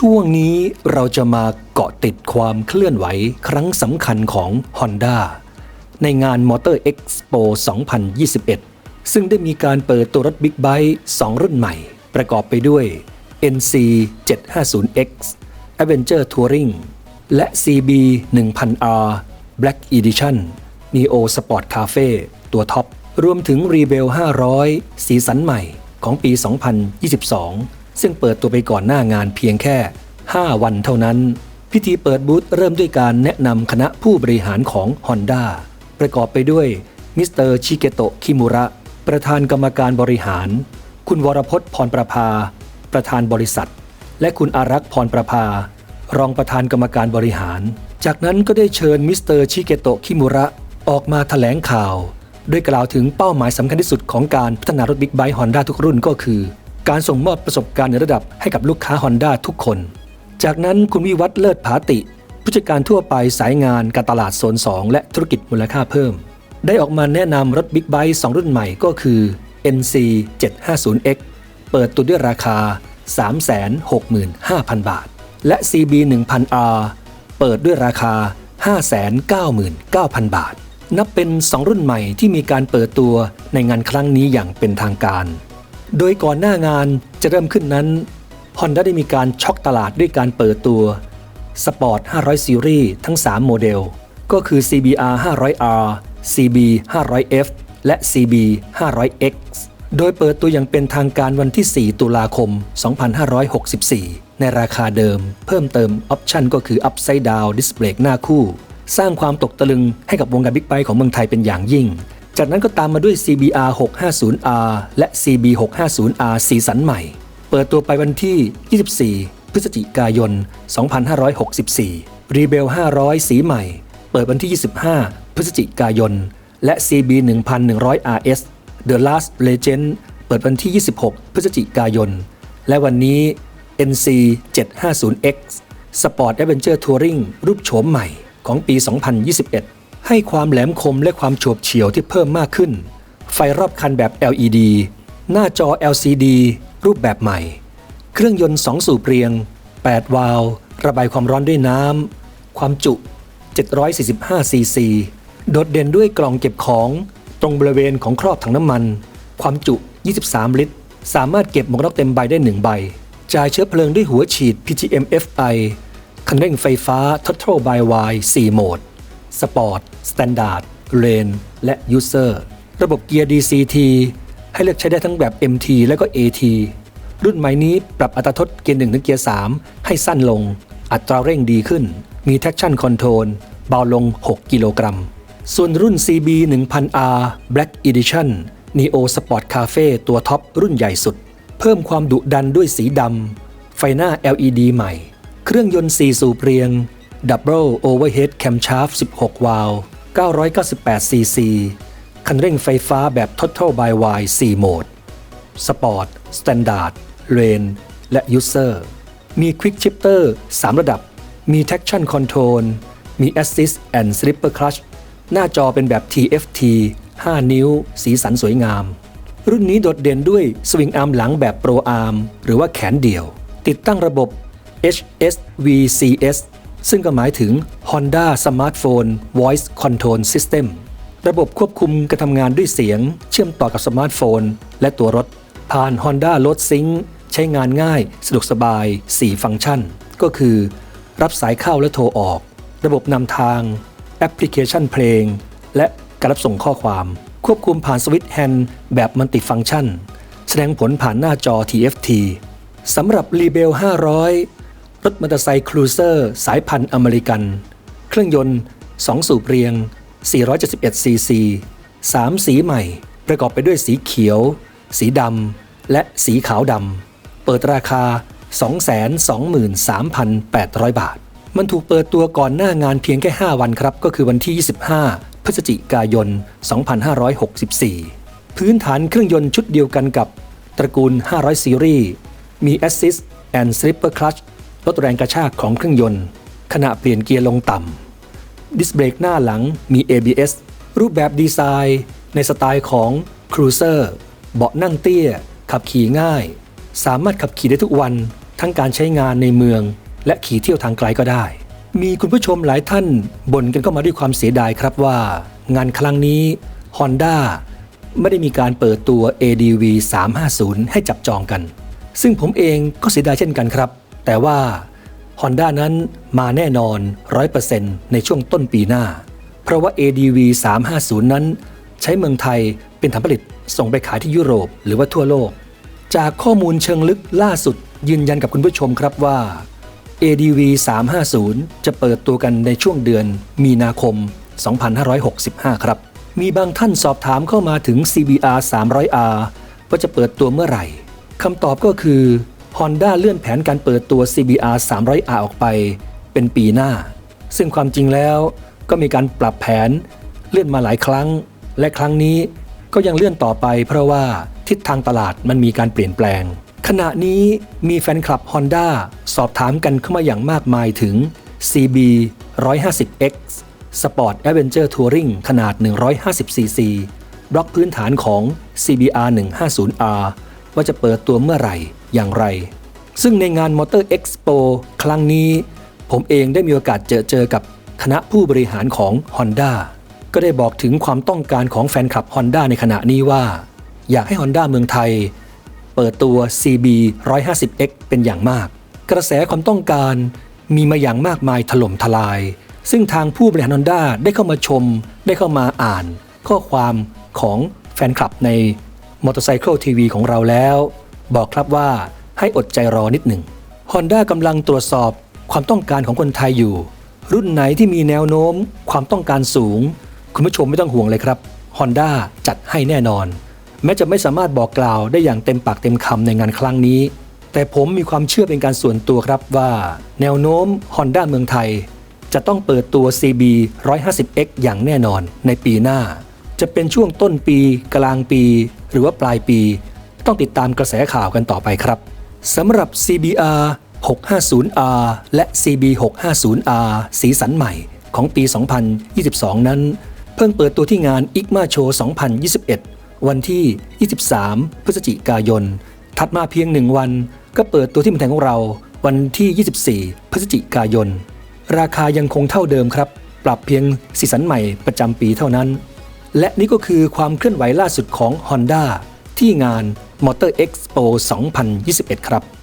ช่วงนี้เราจะมาเกาะติดความเคลื่อนไหวครั้งสำคัญของ Honda ในงาน Motor Expo 2021 ซึ่งได้มีการเปิดตัวรถบิ๊กไบค์2รุ่นใหม่ ประกอบไปด้วย NC 750X Avenger Touring และ CB 1000R Black Edition Neo Sport Cafe ตัวท็อป รวมถึง Rebel 500 สีสันใหม่ของปี 2022 ซึ่งเปิดตัวไปก่อนหน้างานเพียงแค่ 5 วันเท่านั้น พิธีเปิดบูธเริ่มด้วยการแนะนำคณะผู้บริหารของ Honda ประกอบไปด้วยมิสเตอร์ชิเกโตะคิมุระ ประธานกรรมการบริหาร คุณวรพจน์พรประภา ประธานบริษัท และคุณอารักษ์พรประภา รองประธานกรรมการบริหาร จากนั้นก็ได้เชิญมิสเตอร์ชิเกโตะคิมุระออกมาถแถลงข่าวโดยกล่าวถึงเป้าหมายสำคัญที่สุดของการพัฒนารถบิ๊กไบค์ฮอนด้าทุกรุ่นก็คือ การส่งมอบประสบการณ์ในระดับให้กับลูกค้าฮอนด้าทุกคน จากนั้นคุณวิวัฒน์เลิศผาติ ผู้จัดการทั่วไปสายงานการตลาดโซน 2 และธุรกิจมูลค่าเพิ่ม ได้ออกมาแนะนำรถบิ๊กไบค์2รุ่นใหม่ก็คือ NC 750X เปิดตัวด้วยราคา 365,000 บาท และ CB 1000R เปิดด้วยราคา 599,000 บาท นับเป็น 2 รุ่นใหม่ที่มีการเปิดตัวในงานครั้งนี้อย่างเป็นทางการ โดยก่อนหน้างานจะเริ่มขึ้นนั้น Honda ได้มีการช็อกตลาดด้วยการเปิดตัว Sport 500 Series ทั้ง 3 โมเดล ก็คือ CBR 500R CB 500F และ CB 500X โดยเปิดตัวอย่างเป็นทางการวันที่ 4 ตุลาคม 2564 ในราคาเดิม เพิ่มเติมออปชันก็คือ Upside Down Display หน้าคู่ สร้างความตกตะลึงให้กับวงการบิ๊กไบค์ของเมืองไทยเป็นอย่างยิ่ง จากนั้นก็ตามมาด้วย CBR 650R และ CB 650R สีสันใหม่ เปิดตัวไปวันที่ 24 พฤศจิกายน 2564 Rebel 500 สีใหม่ เปิดวันที่ 25 พฤศจิกายน และ CB 1100 RS The Last Legend เปิดวันที่ 26 พฤศจิกายน และวันนี้ NC 750X Sport Adventure Touring รูปโฉมใหม่ของปี 2021 ให้ความแหลมคมและความโฉบเฉี่ยวที่เพิ่มมากขึ้น ไฟรอบคันแบบ LED หน้าจอ LCD รูปแบบใหม่ เครื่องยนต์ 2 สูบเรียง 8 วาล์วระบายความร้อนด้วยน้ำ ความจุ 745 ซีซี โดดเด่นด้วยกล่องเก็บของตรงบริเวณของครอบถังน้ำมัน ความจุ 23 ลิตร สามารถเก็บหมวกกันน็อกเต็มใบได้ 1 ใบ จ่ายเชื้อเพลิงด้วยหัวฉีด PGM FI คันเร่งไฟฟ้า Total by Y 4โหมด Sport Standard Lane และ User ระบบเกียร์ DCT ให้เลือกใช้ได้ทั้งแบบ MT และก็ AT รุ่นใหม่นี้ปรับอัตราทดเกียร์1ถึงเกียร์3ให้สั้นลง อัตราเร่งดีขึ้น มี traction control เบาลง 6 กิโลกรัม ส่วนรุ่น CB 1000R Black Edition Neo Sport Cafe ตัวท็อปรุ่นใหญ่สุด เพิ่มความดุดันด้วยสีดำ ไฟหน้า LED ใหม่ เครื่องยนต์4สูบเรียง Double Overhead Camshaft 16 วาล์ว998 cc คันเร่งไฟฟ้าแบบ Total by Y 4โหมด Sport Standard Lane และ User มี Quick Shifter 3 ระดับ มี Traction Control มี Assist and Slipper Clutch หน้าจอเป็นแบบ TFT 5 นิ้ว สีสันสวยงาม รุ่นนี้โดดเด่นด้วยสวิงอาร์มหลังแบบ Pro Arm หรือว่าแขนเดี่ยว ติดตั้งระบบ HSVCS ซึ่งก็หมายถึง Honda Smartphone Voice Control System ระบบควบคุมการทำงานด้วยเสียง เชื่อมต่อกับสมาร์ทโฟน และตัวรถ ผ่าน Honda Road Sync ใช้งานง่าย สะดวกสบาย 4 ฟังก์ชัน ก็คือ รับสายเข้าและโทรออก ระบบนำทาง แอปพลิเคชันเพลง และการรับส่งข้อความ ควบคุมผ่านสวิตช์แฮนด์แบบมัลติฟังก์ชัน แสดงผลผ่านหน้าจอ TFT สำหรับ Rebel 500 รถมอเตอร์ไซค์ครูเซอร์ สายพันธุ์อเมริกัน เครื่องยนต์ 2 สูบเรียง 471ซีซี3สีใหม่ ประกอบไปด้วยสีเขียว สีดำ และสีขาวดำ เปิดราคา 223,800 บาท มันถูกเปิดตัวก่อนหน้างานเพียงแค่ 5 วันครับ ก็คือวันที่ 25 พฤศจิกายน 2564 พื้นฐานเครื่องยนต์ชุดเดียวกันกับ ตระกูล 500 ซีรีส์ มี Assist and Slipper Clutch ลดแรงกระชากของเครื่องยนต์ ขณะเปลี่ยนเกียร์ลงต่ำดิสเบรกหน้าหลังมี ABS รูปแบบดีไซน์ในสไตล์ของ Cruiser เบาะนั่งเตี้ย ขับขี่ง่าย สามารถขับขี่ได้ทุกวันทั้งการใช้งานในเมือง และขี่เที่ยวทางไกลก็ได้ มีคุณผู้ชมหลายท่านบ่นกันเข้ามาด้วยความเสียดายครับว่า งานครั้งนี้ Honda ไม่ได้มีการเปิดตัว ADV 350 ให้จับจองกัน ซึ่งผมเองก็เสียดายเช่นกันครับ แต่ว่า Honda นั้นมาแน่นอน 100%ในช่วงต้นปีหน้า เพราะว่า ADV 350 นั้น ใช้เมืองไทยเป็นฐานผลิตส่งไปขายที่ยุโรปหรือว่าทั่วโลก จากข้อมูลเชิงลึกล่าสุดยืนยันกับคุณผู้ชมครับว่า ADV 350 จะเปิดตัวกันในช่วงเดือนมีนาคม 2565 ครับ มีบางท่านสอบถามเข้ามาถึง CBR 300R ว่าจะเปิดตัวเมื่อไหร่คำตอบก็คือ Honda เลื่อนแผนการเปิดตัว CBR 300R ออกไปเป็นปีหน้า ซึ่งความจริงแล้วก็มีการปรับแผนเลื่อนมาหลายครั้ง และครั้งนี้ก็ยังเลื่อนต่อไปเพราะว่าทิศทางตลาดมันมีการเปลี่ยนแปลง ขณะนี้มีแฟนคลับ Honda สอบถามกันเข้ามาอย่างมากมายถึง CB 150X Sport Adventure Touring ขนาด 150cc บล็อกพื้นฐานของ CBR 150R ว่าจะเปิดตัวเมื่อไหร่ อย่างไร ซึ่งในงาน Motor Expo ครั้งนี้ ผมเองได้มีโอกาสเจอเจอกับคณะผู้บริหารของ Honda ก็ได้บอกถึงความต้องการของแฟนคลับ Honda ในขณะนี้ว่า อยากให้ Honda เมืองไทย เปิดตัว CB 150X เป็นอย่างมาก กระแสความต้องการมีมาอย่างมากมายถล่มทลาย ซึ่งทางผู้บริหาร Honda ได้เข้ามาชม ได้เข้ามาอ่าน ข้อความของแฟนคลับใน Motorcycle TV ของเราแล้ว บอกครับว่าให้อดใจรอนิดหนึ่ง Honda กำลังตรวจสอบความต้องการของคนไทยอยู่ รุ่นไหนที่มีแนวโน้ม ความต้องการสูง คุณผู้ชมไม่ต้องห่วงเลยครับ Honda จัดให้แน่นอน แม้จะไม่สามารถบอกกล่าวได้อย่างเต็มปากเต็มคำในงานครั้งนี้ แต่ผมมีความเชื่อเป็นการส่วนตัวครับว่า แนวโน้ม Honda เมืองไทย จะต้องเปิดตัว CB 150X อย่างแน่นอนในปีหน้า จะเป็นช่วงต้นปี กลางปี หรือว่าปลายปี ต้องติดตามกระแสข่าวกันต่อไปครับสำหรับ CBR 650R และ CB 650R สีสันใหม่ของปี 2022 นั้น เพิ่งเปิดตัวที่งาน IGMA Show 2021 วันที่ 23 พฤศจิกายน ถัดมาเพียงหนึ่งวัน ก็เปิดตัวที่เมืองไทยของเรา วันที่ 24 พฤศจิกายน ราคายังคงเท่าเดิมครับ ปรับเพียงสีสันใหม่ประจำปีเท่านั้น และนี่ก็คือความเคลื่อนไหวล่าสุดของ Honda ที่งาน Motor Expo 2021 ครับ